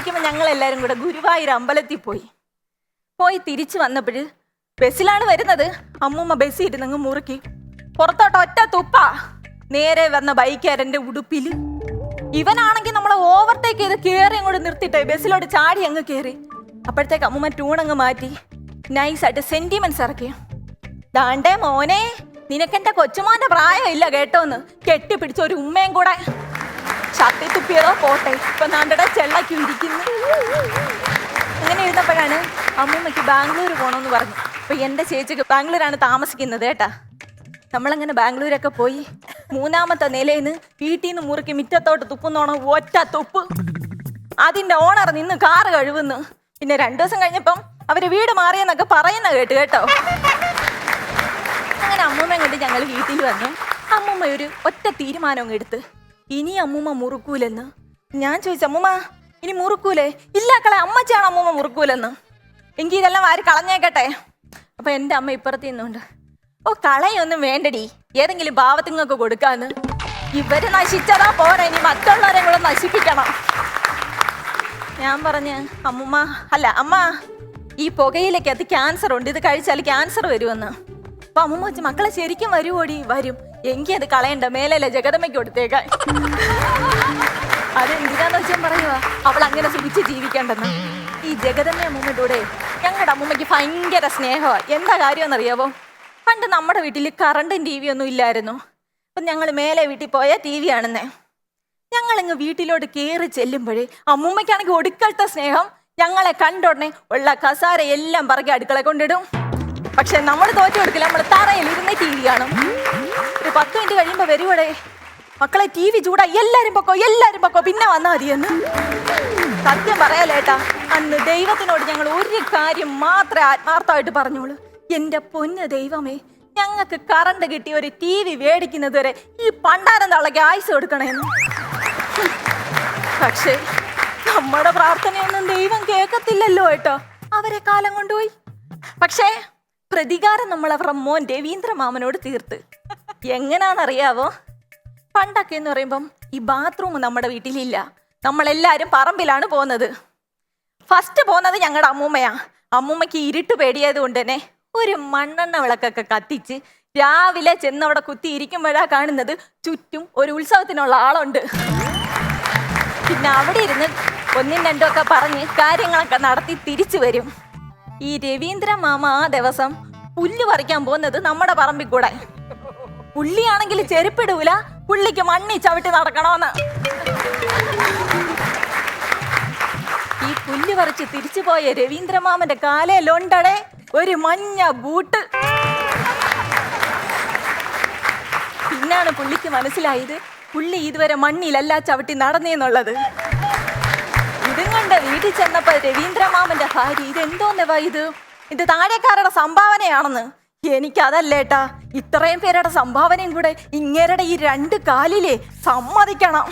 ഇരിക്കുമ്പോൾ ഞങ്ങൾ എല്ലാവരും കൂടെ ഗുരുവായൂർ അമ്പലത്തിൽ പോയി. പോയി തിരിച്ചു വന്നപ്പോൾ ബസ്സിലാണ് വരുന്നത്. അമ്മൂമ്മ ബസ്സിൽ ഇരുന്നങ്ങ് മുറുക്കി. പുറത്തോട്ട് ഒറ്റ തുപ്പ. നേരെ വന്ന ബൈക്കാരന്റെ ഉടുപ്പിൽ ഇവനാണെങ്കിൽ നമ്മളെ ഓവർടേക്ക് ചെയ്ത് കയറി അങ്ങോട്ട് നിർത്തിട്ടെ ബസ്സിലോട്ട് ചാടി അങ്ങ് കയറി അപ്പോഴത്തേക്ക് അമ്മൂമ്മ ടൂൺ അങ്ങ് മാറ്റി. നൈസായിട്ട് സെന്റിമെന്റ്സ് ഇറക്കി ദാണ്ടേ മോനെ. നിനക്കെന്റെ കൊച്ചുമോന്റെ പ്രായമില്ല കേട്ടോന്ന്. കെട്ടിപ്പിടിച്ച ഒരു ഉമ്മയും കൂടെ. ഷർട്ടി തുപ്പിയതോ പോട്ടെ? ഇപ്പൊ നാണ്ടട ചെള്ളക്കി ഇരിക്കുന്നു. അങ്ങനെ എഴുതപ്പോഴാണ് അമ്മൂമ്മയ്ക്ക് ബാംഗ്ലൂർ പോകണമെന്ന് പറഞ്ഞു. അപ്പൊ എന്റെ ചേച്ചിക്ക് ബാംഗ്ലൂരാണ് താമസിക്കുന്നത് കേട്ടാ. നമ്മളങ്ങനെ ബാംഗ്ലൂരൊക്കെ പോയി മൂന്നാമത്തെ നിലയിൽ നിന്ന് വീട്ടിൽ നിന്ന് മുറുക്കി മിറ്റത്തോട്ട് തുപ്പുന്നോണം ഒറ്റ തുപ്പ്. അതിന്റെ ഓണർ നിന്ന് കാറ് കഴുകുന്നു. പിന്നെ രണ്ടു ദിവസം കഴിഞ്ഞപ്പം അവർ വീട് മാറിയെന്നൊക്കെ പറയുന്ന കേട്ട് കേട്ടോ. അങ്ങനെ അമ്മൂമ്മ കണ്ട് ഞങ്ങൾ വീട്ടിൽ വന്നു. അമ്മൂമ്മ ഒരു ഒറ്റ തീരുമാനം എടുത്ത്. ഇനി അമ്മൂമ്മ മുറുക്കൂലെന്ന്? ഞാൻ ചോദിച്ചു അമ്മൂമ്മ ഇനി മുറുക്കൂലേ? ഇല്ല കളെ അമ്മച്ചാണ് അമ്മൂമ്മ മുറുക്കൂലെന്ന്? എങ്കിൽ ഇതെല്ലാം ആര് കളഞ്ഞേക്കട്ടെ. അപ്പൊ എന്റെ അമ്മ ഇപ്പുറത്ത് നിന്നുണ്ട്. ഓ കളയൊന്നും വേണ്ടടി. ഏതെങ്കിലും ഭാവത്തിങ്ങൾക്ക് കൊടുക്കാന്ന്. ഇവർ നശിച്ചതാ പോരാ. ഇനി മറ്റുള്ളവരെ കൂടെ നശിപ്പിക്കണം. ഞാൻ പറഞ്ഞ് അമ്മുമ്മ അല്ല അമ്മ ഈ പുകയിലേക്ക് അത് ക്യാൻസർ ഉണ്ട്. ഇത് കഴിച്ചാൽ ക്യാൻസർ വരുമെന്ന്. അപ്പൊ അമ്മുമ്മ വെച്ച് മക്കളെ ശരിക്കും വരുവോടി? വരും. എങ്കിൽ അത് കളയണ്ട മേലല്ലേ ജഗതമ്മയ്ക്ക് കൊടുത്തേക്കാൻ. അതെന്തിനാന്ന് വെച്ചാൽ പറയുക അവൾ അങ്ങനെ സുഖിച്ച് ജീവിക്കേണ്ടെന്ന്. ഈ ജഗതമ്മ അമ്മൂമ്മയുടെ ഞങ്ങളുടെ അമ്മൂമ്മയ്ക്ക് ഭയങ്കര സ്നേഹമാണ് എന്താ കാര്യമെന്നറിയാവോ? പണ്ട് നമ്മുടെ വീട്ടിൽ കറണ്ടും ടി വി ഒന്നും ഇല്ലായിരുന്നു. അപ്പം ഞങ്ങൾ മേലെ വീട്ടിൽ പോയാൽ ടി വി ആണെന്നേ. ഞങ്ങളിങ്ങ് വീട്ടിലോട്ട് കയറി ചെല്ലുമ്പോഴേ അമ്മൂമ്മയ്ക്കാണെങ്കിൽ ഒടുക്കലത്തെ സ്നേഹം. ഞങ്ങളെ കണ്ടോടനെ ഉള്ള കസാര എല്ലാം പറക്കി അടുക്കള കൊണ്ടിടും. പക്ഷെ നമ്മൾ തോറ്റു കൊടുക്കില്ല നമ്മൾ തറയിൽ ഇരുന്ന് ടി വി കാണും. ഒരു പത്ത് മിനിറ്റ് കഴിയുമ്പോൾ വരുവടെ? മക്കളെ ടി വി ചൂടായി എല്ലാരും പൊക്കോ എല്ലാരും പൊക്കോ. പിന്നെ വന്നാൽ മതിയെന്ന്. സത്യം പറയാലേട്ടാ അന്ന് ദൈവത്തിനോട് ഞങ്ങൾ ഒരു കാര്യം മാത്രമേ ആത്മാർത്ഥമായിട്ട് പറഞ്ഞോളൂ എന്റെ പൊന്ന് ദൈവമേ ഞങ്ങൾക്ക് കറണ്ട് കിട്ടി ഒരു ടി വി മേടിക്കുന്നത് വരെ ഈ പണ്ടാരം തള്ളക്ക് ആയുസ് കൊടുക്കണേന്ന്. പക്ഷേ നമ്മുടെ പ്രാർത്ഥനയൊന്നും ദൈവം കേൾക്കത്തില്ലല്ലോ കേട്ടോ അവരെ കാലം കൊണ്ടുപോയി. പക്ഷേ പ്രതികാരം നമ്മൾ അവരുടെ മോൻ രവീന്ദ്ര മാമനോട് തീർത്ത്. എങ്ങനാന്നറിയാവോ? പണ്ടൊക്കെ എന്ന് പറയുമ്പം ഈ ബാത്റൂം നമ്മുടെ വീട്ടിലില്ല. നമ്മളെല്ലാരും പറമ്പിലാണ് പോകുന്നത്. ഫസ്റ്റ് പോകുന്നത് ഞങ്ങളുടെ അമ്മൂമ്മയാ. അമ്മൂമ്മയ്ക്ക് ഇരുട്ട് പേടിയായത് കൊണ്ട് തന്നെ ഒരു മണ്ണെണ്ണ വിളക്കൊക്കെ കത്തിച്ച് രാവിലെ ചെന്ന് അവിടെ കുത്തി ഇരിക്കുമ്പോഴാ കാണുന്നത് ചുറ്റും ഒരു ഉത്സവത്തിനുള്ള ആളുണ്ട്. പിന്നെ അവിടെ ഇരുന്ന് ഒന്നും രണ്ടും ഒക്കെ പറഞ്ഞ് കാര്യങ്ങളൊക്കെ നടത്തി തിരിച്ചു വരും. ഈ രവീന്ദ്ര മാമ ആ ദിവസം പുല്ല് പറിക്കാൻ പോകുന്നത് നമ്മുടെ പറമ്പിൽ കൂടെ. പുള്ളിയാണെങ്കിൽ ചെരുപ്പിടൂല. പുള്ളിക്ക് മണ്ണി ചവിട്ടി നടക്കണമെന്ന്. ഈ പുല്ല് പറിച്ച് തിരിച്ചു പോയ രവീന്ദ്രമാമന്റെ കാലേ കാലയിലുണ്ടടെ ഒരു മഞ്ഞ ബൂട്ട്. പിന്നാണ് പുള്ളിക്ക് മനസ്സിലായത് പുള്ളി ഇതുവരെ മണ്ണിലല്ല ചവിട്ടി നടന്നേന്നുള്ളത്. ഇതും കൊണ്ട് വീട്ടിൽ ചെന്നപ്പോ രവീന്ദ്രമാമന്റെ ഭാര്യ ഇതെന്തോന്നവാ ഇത്? ഇത് താഴേക്കാരുടെ സംഭാവനയാണെന്ന്. എനിക്കതല്ലേട്ടാ ഇത്രയും പേരുടെ സംഭാവനയും കൂടെ ഇങ്ങേരുടെ ഈ രണ്ട് കാലിലെ സമ്മതിക്കണം.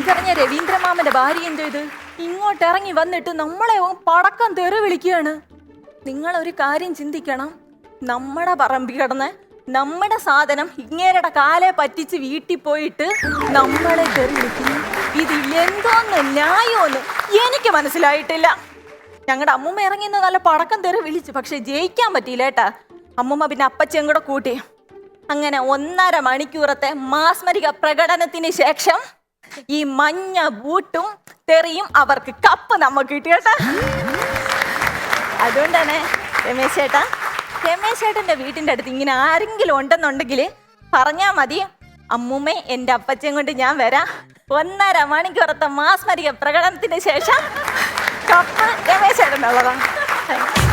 ഇതറിഞ്ഞ രവീന്ദ്രമാമന്റെ ഭാര്യ എന്തോ ഇത്? ഇങ്ങോട്ട് ഇറങ്ങി വന്നിട്ട് നമ്മളെ പടക്കം തെറി വിളിക്കുകയാണ്. നിങ്ങൾ ഒരു കാര്യം ചിന്തിക്കണം. നമ്മുടെ പറമ്പി കിടന്ന് നമ്മുടെ സാധനം ഇങ്ങേരുടെ കാലെ പറ്റിച്ച് വീട്ടിൽ പോയിട്ട് നമ്മളെ തെറി വിളിക്കുന്നു. ഇത് എന്തോന്ന് ന്യായോന്ന് എനിക്ക് മനസ്സിലായിട്ടില്ല. ഞങ്ങളുടെ അമ്മൂമ്മ ഇറങ്ങി നിന്ന് നല്ല പടക്കം തെറി വിളിച്ചു. പക്ഷെ ജയിക്കാൻ പറ്റിയില്ല ഏട്ടാ അമ്മൂമ്മ പിന്നെ അപ്പച്ചയും കൂടെ കൂട്ടി. അങ്ങനെ ഒന്നര മണിക്കൂറത്തെ മാസ്മരിക പ്രകടനത്തിന് ശേഷം ഈ മഞ്ഞ ബൂട്ടും തെറിയും അവർക്ക് കപ്പ് നമുക്ക് കിട്ടിയേട്ടാ അതുകൊണ്ട് തന്നെ രമേശ് ചേട്ടാ രമേശ് ചേട്ടന്റെ വീട്ടിന്റെ അടുത്ത് ഇങ്ങനെ ആരെങ്കിലും ഉണ്ടെന്നുണ്ടെങ്കിൽ പറഞ്ഞാൽ മതി അമ്മൂമ്മ എന്റെ അപ്പച്ചയും കൊണ്ട് ഞാൻ വരാം. ഒന്നര മണിക്കൂറത്തെ മാസ്മരിക പ്രകടനത്തിന് ശേഷം കപ്പ് രമേശ് ചേട്ടനുള്ളതാണ്